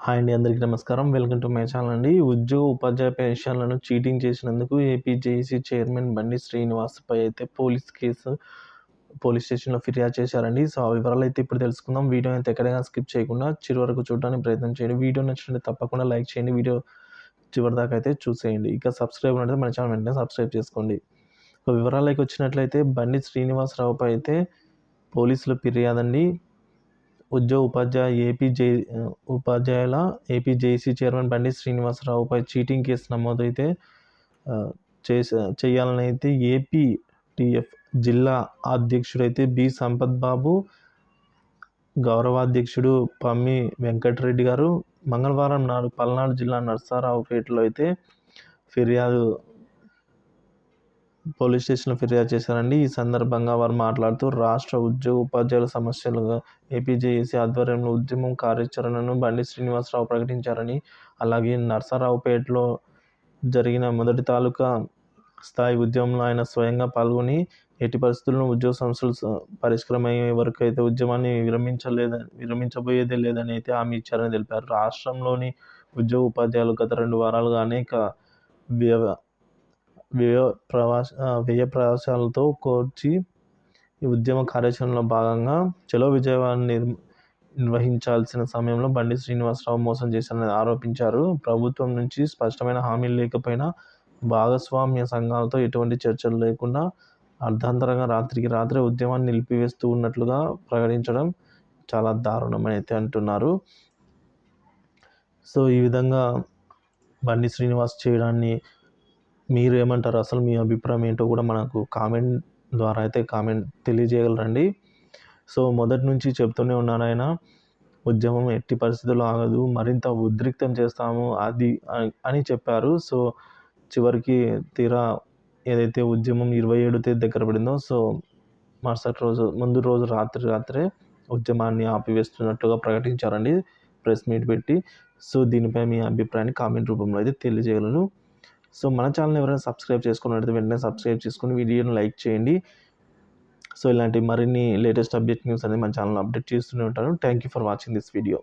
Hi అండి అందరికీ నమస్కారం. వెల్కమ్ టు మై ఛానల్ అండి. ఉద్యోగ ఉపాధ్యాయ పెన్షన్లను చీటింగ్ చేసినందుకు ఏపీజేసీ చైర్మన్ బండి శ్రీనివాస్పై అయితే పోలీస్ కేసు పోలీస్ స్టేషన్లో ఫిర్యాదు చేశారండి. సో ఆ వివరాలు అయితే ఇప్పుడు తెలుసుకుందాం. వీడియో అయితే ఎక్కడైనా స్కిప్ చేయకుండా చివరి వరకు చూడడానికి ప్రయత్నం చేయండి. వీడియో నచ్చినట్టు తప్పకుండా లైక్ చేయండి. వీడియో చివరి దాకా అయితే చూసేయండి. ఇక సబ్స్క్రైబ్ అనేది మన ఛానల్ వెంటనే సబ్స్క్రైబ్ చేసుకోండి. వివరాలకి వచ్చినట్లయితే బండి శ్రీనివాసరావుపై అయితే పోలీసులు ఫిర్యాదు అండి ఉద్యోగ ఉపాధ్యాయ ఏపీ జే ఉపాధ్యాయుల ఏపీజేసీ చైర్మన్ బండి శ్రీనివాసరావుపై చీటింగ్ కేసు నమోదైతే చేసే చేయాలని అయితే ఏపీ టిఎఫ్ జిల్లా అధ్యక్షుడైతే బి సంపత్ బాబు గౌరవాధ్యక్షుడు పమ్మి వెంకటరెడ్డి గారు మంగళవారం నాడు పల్నాడు జిల్లా నర్సారావుపేటలో అయితే ఫిర్యాదు పోలీస్ స్టేషన్లో ఫిర్యాదు చేశారండి. ఈ సందర్భంగా వారు మాట్లాడుతూ రాష్ట్ర ఉద్యోగ ఉపాధ్యాయుల సమస్యలుగా ఏపీజేఏసీ ఆధ్వర్యంలో ఉద్యమం కార్యాచరణను బండి శ్రీనివాసరావు ప్రకటించారని అలాగే నర్సారావుపేటలో జరిగిన మొదటి తాలూకా స్థాయి ఉద్యమంలో ఆయన స్వయంగా పాల్గొని ఎట్టి పరిస్థితుల్లో ఉద్యోగ సంస్థలు పరిష్కారమయ్యే వరకు అయితే ఉద్యమాన్ని విరమించలేదని విరమించబోయేదే లేదని అయితే హామీ ఇచ్చారని తెలిపారు. రాష్ట్రంలోని ఉద్యోగ ఉపాధ్యాయులు గత రెండు వారాలుగా అనేక వ్యవ వ్యయ ప్రవాస వ్యయ ప్రవాసాలతో కూర్చి ఈ ఉద్యమ కార్యాచరణలో భాగంగా చలో విజయవాడ నిర్ నిర్వహించాల్సిన సమయంలో బండి శ్రీనివాసరావు మోసం చేశారని ఆరోపించారు. ప్రభుత్వం నుంచి స్పష్టమైన హామీలు లేకపోయినా భాగస్వామ్య సంఘాలతో ఎటువంటి చర్చలు లేకుండా అర్ధాంతరంగా రాత్రికి రాత్రే ఉద్యమాన్ని నిలిపివేస్తూ ఉన్నట్లుగా ప్రకటించడం చాలా దారుణమని అయితే అంటున్నారు. సో ఈ విధంగా బండి శ్రీనివాస్ చేయడాన్ని మీరు ఏమంటారు అసలు మీ అభిప్రాయం ఏంటో కూడా మనకు కామెంట్ ద్వారా అయితే కామెంట్ తెలియజేయగలరండి. సో మొదటి నుంచి చెప్తూనే ఉన్నాను ఆయన ఉద్యమం ఎట్టి పరిస్థితుల్లో ఆగదు మరింత ఉద్రిక్తం చేస్తాము అది అని చెప్పారు. సో చివరికి తీరా ఏదైతే ఉద్యమం ఇరవై ఏడు తేదీ దగ్గర పడిందో సో మరుసటి రోజు ముందు రోజు రాత్రి రాత్రే ఉద్యమాన్ని ఆపివేస్తున్నట్టుగా ప్రకటించారండి ప్రెస్ మీట్ పెట్టి. సో దీనిపై మీ అభిప్రాయాన్ని కామెంట్ రూపంలో అయితే తెలియజేయగలను. సో మన ఛానల్ ఎవరైనా సబ్స్క్రైబ్ చేసుకున్నట్లయితే వెంటనే సబ్స్క్రైబ్ చేసుకుని వీడియోని లైక్ చేయండి. సో ఇలాంటి మరిన్ని లేటెస్ట్ అప్డేట్ న్యూస్ అనేది మన ఛానల్ అప్డేట్ చేస్తూనే ఉంటాను. Thank you for watching this video